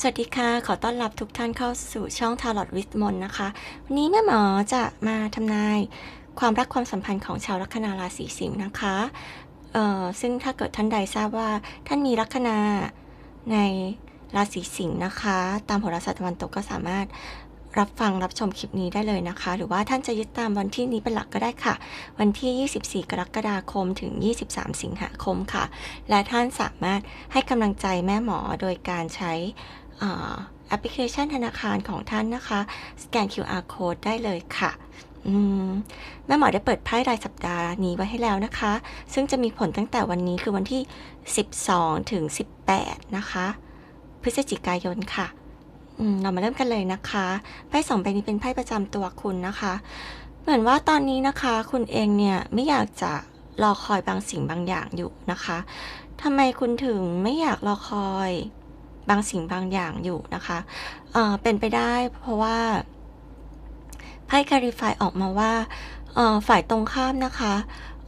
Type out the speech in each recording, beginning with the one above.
สวัสดีค่ะ ขอต้อนรับทุกท่านเข้าสู่ช่อง Tarot with มนนะคะ วันนี้แม่หมอจะมาทำนายความรักความสัมพันธ์ของชาวลัคนาราศีสิงห์นะคะ เอ่อ ซึ่งถ้าเกิดท่านใดทราบว่าท่านมีลัคนาในราศีสิงห์นะคะ ตามโหราศาสตร์ตะวันตกก็สามารถรับฟังรับชมคลิปนี้ได้เลยนะคะ หรือว่าท่านจะยึดตามวันที่นี้เป็นหลักก็ได้ค่ะ วันที่ 24 กรกฎาคมถึง 23 สิงหาคมค่ะ และท่านสามารถให้กำลังใจแม่หมอโดยการใช้ แอปพลิเคชันธนาคารของท่านนะคะ สแกน QR code ได้เลยค่ะแม่หมอได้เปิดไพ่รายสัปดาห์นี้ไว้ให้แล้วนะคะ ซึ่งจะมีผลตั้งแต่วันนี้คือวันที่ 12 ถึง 18 นะคะ พฤศจิกายนค่ะเรามาเริ่มกันเลยนะคะไพ่สองใบนี้เป็นไพ่ประจำตัวคุณนะคะ เหมือนว่าตอนนี้นะคะ คุณเองเนี่ยไม่อยากจะรอคอยบางสิ่งบางอย่างอยู่นะคะทำไมคุณถึงไม่อยากรอคอย บางสิ่งบางอย่างอยู่นะคะเอ่อเป็นไปได้เพราะว่าไพ่คาริฟายออกมาว่าเอ่อฝ่ายตรงข้ามนะคะ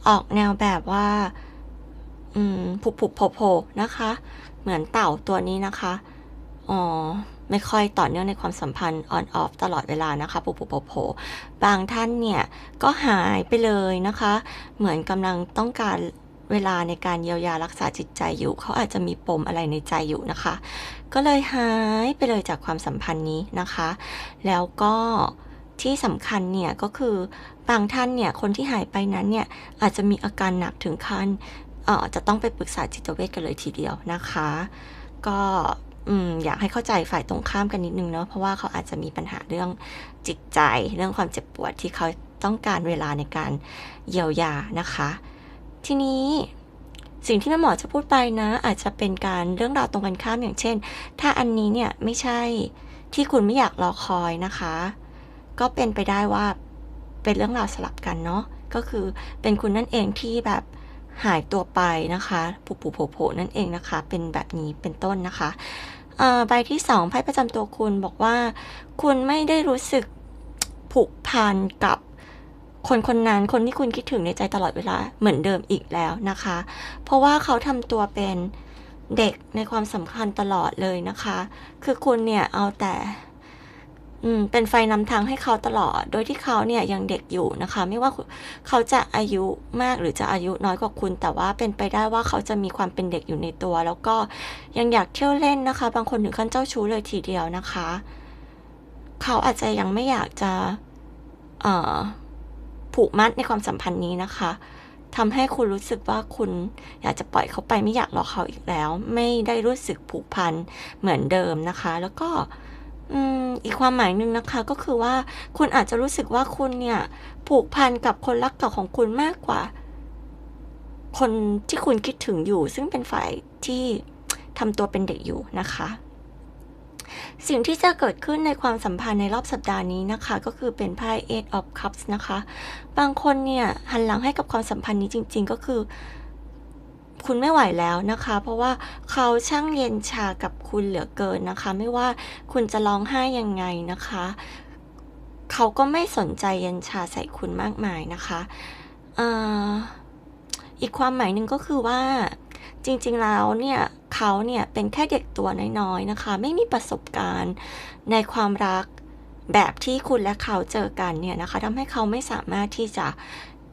ออกแนวแบบว่าอืมผุบผุบโผล่โนะคะ เหมือนเต่าตัวนี้นะคะอ๋อไม่ค่อยต่อเนื่องในความสัมพันธ์ออนออฟตลอดเวลานะคะปุบปุบโผโผล่บางท่านเนี่ย ก็หายไปเลยนะคะ เหมือนกำลังต้องการ เวลาในการเยียวยารักษาจิตใจอยู่ เขาอาจจะมีปมอะไรในใจอยู่นะคะ ก็เลยหายไปเลยจากความสัมพันธ์นี้นะคะ แล้วก็ที่สำคัญเนี่ยก็คือบางท่านเนี่ยคนที่หายไปนั้นเนี่ยอาจจะมีอาการหนักถึงขั้นเอ่อจะต้องไปปรึกษาจิตเวชกันเลยทีเดียวนะคะ ก็อืมอยากให้เข้าใจฝ่ายตรงข้ามกันนิดนึงเนาะเพราะว่าเขาอาจจะมีปัญหาเรื่องจิตใจ เรื่องความเจ็บปวดที่เขาต้องการเวลาในการเยียวยานะคะ ทีนี้สิ่งที่แม่หมอจะพูดไปนะ อาจจะเป็นการเรื่องราวตรงกันข้ามอย่างเช่น ถ้าอันนี้เนี่ยไม่ใช่ที่คุณไม่อยากรอคอยนะคะ ก็เป็นไปได้ว่าเป็นเรื่องราวสลับกันเนาะก็คือเป็นคุณนั่นเองที่แบบหายตัวไปนะคะผูผูโผล่โผนั่นเองนะคะ เป็นแบบนี้เป็นต้นนะคะใบที่สองไพ่ประจำตัวคุณบอกว่า คุณไม่ได้รู้สึกผูกพันกับ คนคนนั้นคนที่คุณคิดถึงในใจตลอดเวลาเหมือนเดิมอีกแล้วนะคะ เพราะว่าเขาทำตัวเป็นเด็กในความสำคัญตลอดเลยนะคะ คือคุณเนี่ยเอาแต่อืมเป็นไฟนำทางให้เขาตลอด โดยที่เขาเนี่ยยังเด็กอยู่นะคะ ไม่ว่าเขาจะอายุมากหรือจะอายุน้อยกว่าคุณ แต่ว่าเป็นไปได้ว่าเขาจะมีความเป็นเด็กอยู่ในตัว แล้วก็ยังอยากเที่ยวเล่นนะคะ บางคนถึงขั้นเจ้าชู้เลยทีเดียวนะคะ เขาอาจจะยังไม่อยากจะ เอ่อ ผูกมัดในความสัมพันธ์นี้นะคะทำให้คุณรู้สึกว่าคุณอยากจะปล่อยเขาไปไม่อยากรอเขาอีกแล้ว ไม่ได้รู้สึกผูกพันเหมือนเดิมนะคะ แล้วก็อืมอีกความหมายหนึ่งนะคะก็คือว่าคุณอาจจะรู้สึกว่าคุณเนี่ยผูกพันกับคนรักเก่าของคุณมากกว่า คนที่คุณคิดถึงอยู่ ซึ่งเป็นฝ่ายที่ทำตัวเป็นเด็กอยู่นะคะ สิ่งที่จะเกิดขึ้นในความสัมพันธ์ในรอบสัปดาห์นี้นะคะ ก็คือเป็นไพ่ Eight of Cups นะคะ บางคนเนี่ยหันหลังให้กับความสัมพันธ์นี้จริง ๆ ก็คือคุณไม่ไหวแล้วนะคะ เพราะว่าเขาช่างเย็นชากับคุณเหลือเกินนะคะ ไม่ว่าคุณจะร้องไห้ยังไงนะคะ เขาก็ไม่สนใจเย็นชาใส่คุณมากมายนะคะออีกความหมายหนึ่งก็คือว่า จริงๆแล้วเนี่ยเขาเนี่ยเป็นแค่เด็กตัวน้อยๆนะคะ ไม่มีประสบการณ์ในความรักแบบที่คุณและเขาเจอกันเนี่ยนะคะทำให้เขาไม่สามารถที่จะ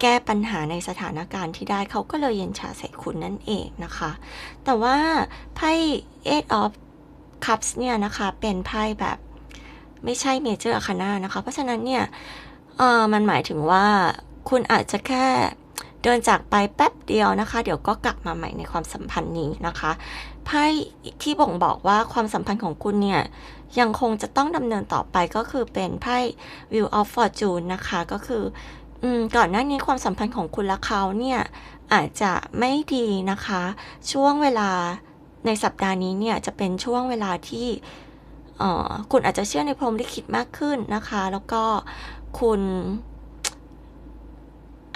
แก้ปัญหาในสถานการณ์ที่ได้เขาก็เลยเย็นชาใส่คุณนั่นเองนะคะ แต่ว่าไพ่ Eight of Cups เนี่ยนะคะเป็นไพ่แบบไม่ใช่เมเจอร์อาคานานะคะ เพราะฉะนั้นเนี่ยเออมันหมายถึงว่าคุณอาจจะแค่ เดินจากไปแป๊บเดียวนะคะ เดี๋ยวก็กลับมาใหม่ในความสัมพันธ์นี้นะคะไพ่ที่บ่งบอกว่าความสัมพันธ์ของคุณเนี่ยยังคงจะต้องดำเนินต่อไปก็คือเป็นไพ่ Wheel of Fortune นะคะ ก็คืออก่อนหน้านี้ความสัมพันธ์ของคุณและเขาเนี่ยอาจจะไม่ดีนะคะ ช่วงเวลาในสัปดาห์นี้เนี่ยจะเป็นช่วงเวลาที่คุณอาจจะเชื่อในพรหมลิขิตมากขึ้นนะคะ แล้วก็คุณ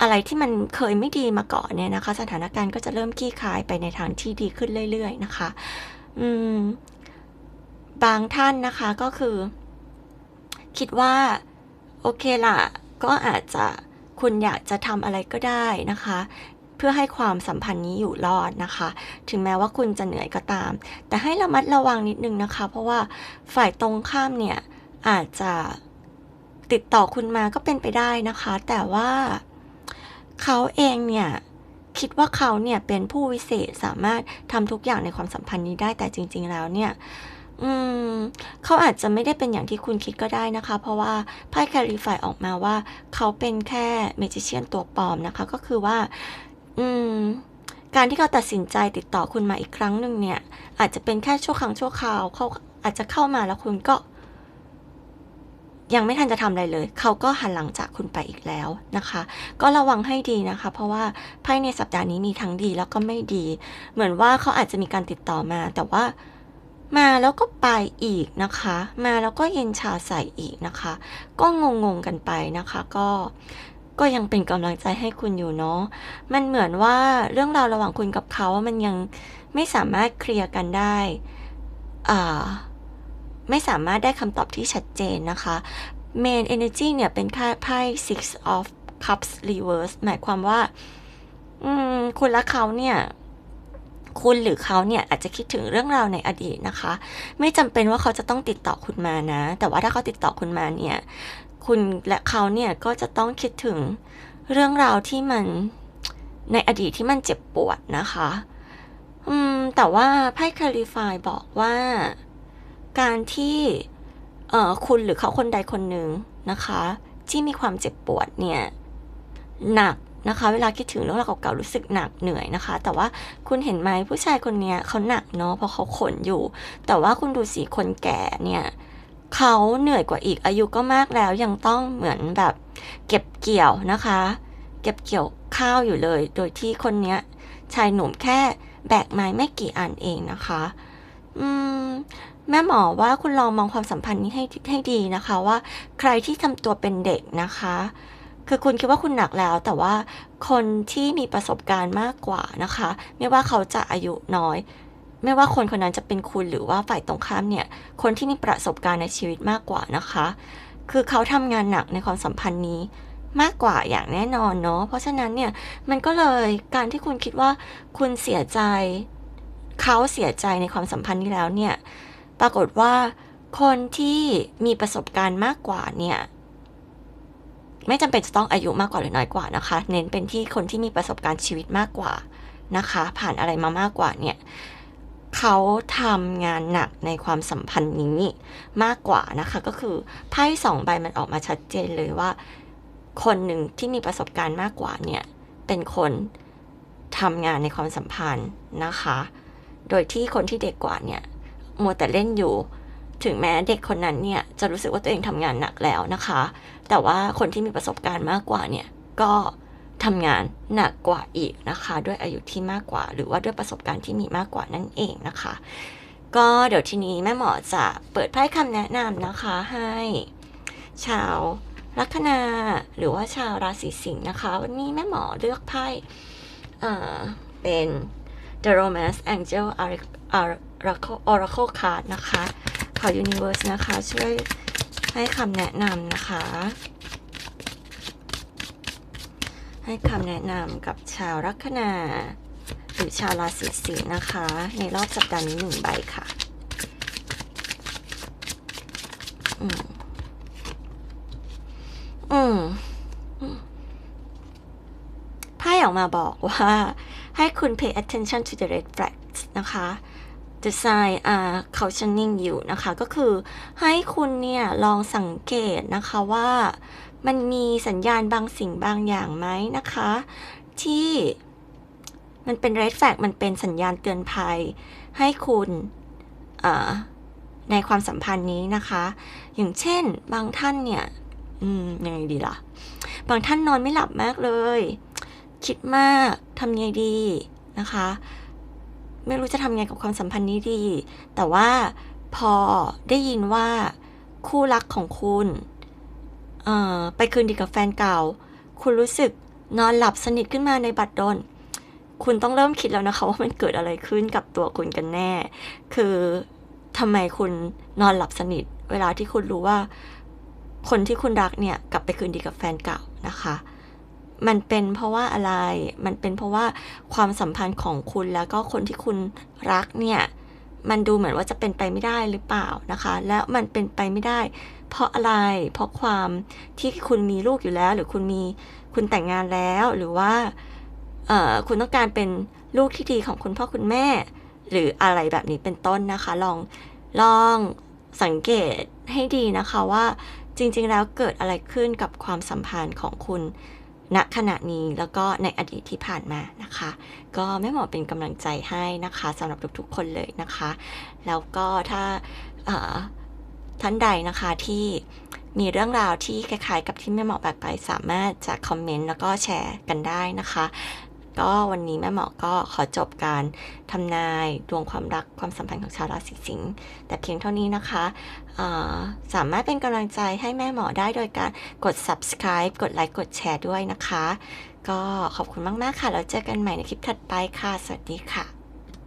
อะไรที่มันเคยไม่ดีมาก่อนเนี่ยนะคะ สถานการณ์ก็จะเริ่มคลี่คลายไปในทางที่ดีขึ้นเรื่อย ๆ นะคะ อืม บางท่านนะคะก็คือ คิดว่า โอเคล่ะ ก็อาจจะคุณอยากจะทำอะไรก็ได้นะคะ เพื่อให้ความสัมพันธ์นี้อยู่รอดนะคะ ถึงแม้ว่าคุณจะเหนื่อยก็ตาม แต่ให้ระมัดระวังนิดนึงนะคะ เพราะว่าฝ่ายตรงข้ามเนี่ยอาจจะติดต่อคุณมาก็เป็นไปได้นะคะ แต่ว่า เขาเองเนี่ยคิดว่าเขาเนี่ยเป็นผู้วิเศษสามารถทำทุกอย่างในความสัมพันธ์นี้ได้แต่จริง ๆ แล้วเนี่ยอืมเขาอาจจะไม่ได้เป็นอย่างที่คุณคิดก็ได้นะคะ เพราะว่าไพ่แคลิฟายออกมาว่า เขาเป็นแค่เมจิเชียนตัวปลอมนะคะ ก็คือว่า อืม การที่เขาตัดสินใจติดต่อคุณมาอีกครั้งหนึ่งเนี่ย อาจจะเป็นแค่ชั่วครั้งชั่วคราวเขาอาจจะเข้ามาแล้วคุณก็ ยังไม่ทันจะทำอะไรเลย เขาก็หันหลังจากคุณไปอีกแล้วนะคะ ก็ระวังให้ดีนะคะ เพราะว่าไพ่ในสัปดาห์นี้มีทั้งดีแล้วก็ไม่ดี เหมือนว่าเขาอาจจะมีการติดต่อมา แต่ว่ามาแล้วก็ไปอีกนะคะ มาแล้วก็เย็นชาใส่อีกนะคะ ก็งงๆกันไปนะคะ ก็ก็ยังเป็นกำลังใจให้คุณอยู่เนาะ มันเหมือนว่าเรื่องราวระหว่างคุณกับเขามันยังไม่สามารถเคลียร์กันได้ อ่า ไม่สามารถได้คำตอบที่ชัดเจนนะคะ Main Energy เนี่ยเป็นค่าไพ่ Six of Cups Reverse หมายความว่าคุณและเขาเนี่ย คุณหรือเขาเนี่ยอาจจะคิดถึงเรื่องราวในอดีตนะคะ ไม่จำเป็นว่าเขาจะต้องติดต่อคุณมานะ แต่ว่าถ้าเขาติดต่อคุณมาเนี่ย คุณและเขาเนี่ยก็จะต้องคิดถึงเรื่องราวที่มันในอดีตที่มันเจ็บปวดนะคะ อืม แต่ว่าไพ่คาลิฟายบอกว่า การที่เอ่อคุณหรือเขาคนใดคนหนึ่งนะคะ ที่มีความเจ็บปวดเนี่ยหนักนะคะ เวลาคิดถึงเรื่องราวเก่าๆรู้สึกหนักเหนื่อยนะคะ แต่ว่าคุณเห็นไหมผู้ชายคนเนี้ยเขาหนักเนาะเพราะเขาขนอยู่ แต่ว่าคุณดูสีคนแก่เนี่ยเขาเหนื่อยกว่าอีกอายุก็มากแล้วยังต้องเหมือนแบบเก็บเกี่ยวนะคะ เก็บเกี่ยวข้าวอยู่เลย โดยที่คนเนี้ยชายหนุ่มแค่แบกไม้ไม่กี่อันเองนะคะ อืม แม่หมอว่าคุณลองมองความสัมพันธ์นี้ให้ให้ดีนะคะ ว่าใครที่ทำตัวเป็นเด็กนะคะ คือคุณคิดว่าคุณหนักแล้ว แต่ว่าคนที่มีประสบการณ์มากกว่านะคะ ไม่ว่าเขาจะอายุน้อย ไม่ว่าคนคนนั้นจะเป็นคุณหรือว่าฝ่ายตรงข้ามเนี่ย คนที่มีประสบการณ์ในชีวิตมากกว่านะคะ คือเขาทำงานหนักในความสัมพันธ์นี้มากกว่าอย่างแน่นอนเนาะ เพราะฉะนั้นเนี่ยมันก็เลยการที่คุณคิดว่าคุณเสียใจ เขาเสียใจในความสัมพันธ์นี้แล้วเนี่ย ปรากฏว่าคนที่มีประสบการณ์มากกว่าเนี่ย ไม่จำเป็นจะต้องอายุมากกว่าหรือน้อยกว่านะคะ เน้นเป็นที่คนที่มีประสบการณ์ชีวิตมากกว่านะคะ ผ่านอะไรมามากกว่าเนี่ยเขาทำงานหนักในความสัมพันธ์นี้มากกว่านะคะ ก็คือไพ่สองใบมันออกมาชัดเจนเลยว่า คนหนึ่งที่มีประสบการณ์มากกว่าเนี่ย เป็นคนทำงานในความสัมพันธ์นะคะ โดยที่คนที่เด็กกว่าเนี่ย มัวแต่เล่นอยู่ ถึงแม้เด็กคนนั้นเนี่ยจะรู้สึกว่าตัวเองทำงานหนักแล้วนะคะ แต่ว่าคนที่มีประสบการณ์มากกว่าเนี่ยก็ทำงานหนักกว่าอีกนะคะ ด้วยอายุที่มากกว่า หรือว่าด้วยประสบการณ์ที่มีมากกว่านั่นเองนะคะ ก็เดี๋ยวทีนี้แม่หมอจะเปิดไพ่คำแนะนำนะคะให้ ชาวลัคนาหรือว่าชาวราศีสิงห์นะคะ วันนี้แม่หมอเลือกไพ่เอ่อเป็น The Romance Angel Oracle Card นะคะขอ Universe นะคะ ช่วยให้คำแนะนำนะคะ ให้คำแนะนำกับชาวลัคนา หรือชาวราศีสิงห์นะคะ ในรอบสัปดาห์นี้หนึ่งใบค่ะอืมอืม ออกมาบอกว่าให้คุณ pay attention to the red flags นะคะ the sign are cautioning you นะคะ ก็คือให้คุณเนี่ยลองสังเกตนะคะว่ามันมีสัญญาณบางสิ่งบางอย่างไหมนะคะ ที่มันเป็น red flag มันเป็นสัญญาณเตือนภัย ให้คุณอ่าในความสัมพันธ์นี้นะคะ อย่างเช่นบางท่านเนี่ย อืมยังไงดีล่ะ บางท่านนอนไม่หลับมากเลย คิดมากทำไงดีนะคะ ไม่รู้จะทำไงกับความสัมพันธ์นี้ดี แต่ว่าพอได้ยินว่าคู่รักของคุณเอ่อไปคืนดีกับแฟนเก่า คุณรู้สึกนอนหลับสนิทขึ้นมาในบัดดลคุณต้องเริ่มคิดแล้วนะคะว่ามันเกิดอะไรขึ้นกับตัวคุณกันแน่ คือทำไมคุณนอนหลับสนิท เวลาที่คุณรู้ว่า คนที่คุณรักเนี่ย กลับไปคืนดีกับแฟนเก่านะคะ มันเป็นเพราะว่าอะไร มันเป็นเพราะว่าความสัมพันธ์ของคุณแล้วก็คนที่คุณรักเนี่ย มันดูเหมือนว่าจะเป็นไปไม่ได้หรือเปล่านะคะ แล้วมันเป็นไปไม่ได้ เพราะอะไร เพราะความที่คุณมีลูกอยู่แล้ว หรือคุณมีคุณแต่งงานแล้ว หรือว่าเอ่อคุณต้องการเป็นลูกที่ดีของคุณพ่อคุณแม่ หรืออะไรแบบนี้เป็นต้นนะคะ ลองลองสังเกตให้ดีนะคะว่าจริงๆ แล้วเกิดอะไรขึ้นกับความสัมพันธ์ของคุณ ณขณะนี้แล้วก็ในอดีตที่ผ่านมานะคะ ก็แม่หมอเป็นกำลังใจให้นะคะสำหรับทุกๆคนเลยนะคะ แล้วก็ถ้าท่านใดนะคะที่มีเรื่องราวที่คล้ายๆ กับที่แม่หมอบอกไปสามารถจะคอมเมนต์แล้วก็แชร์กันได้นะคะ ก็วันนี้แม่หมอก็ขอจบการทำนายดวงความรักความสัมพันธ์ของชาวราศีสิงห์แต่เพียงเท่านี้นะคะสามารถเป็นกำลังใจให้แม่หมอได้โดยการกด subscribe กดไลค์กดแชร์ด้วยนะคะ ก็ขอบคุณมาก ๆ ค่ะ แล้วเจอกันใหม่ในคลิปถัดไปค่ะ สวัสดีค่ะ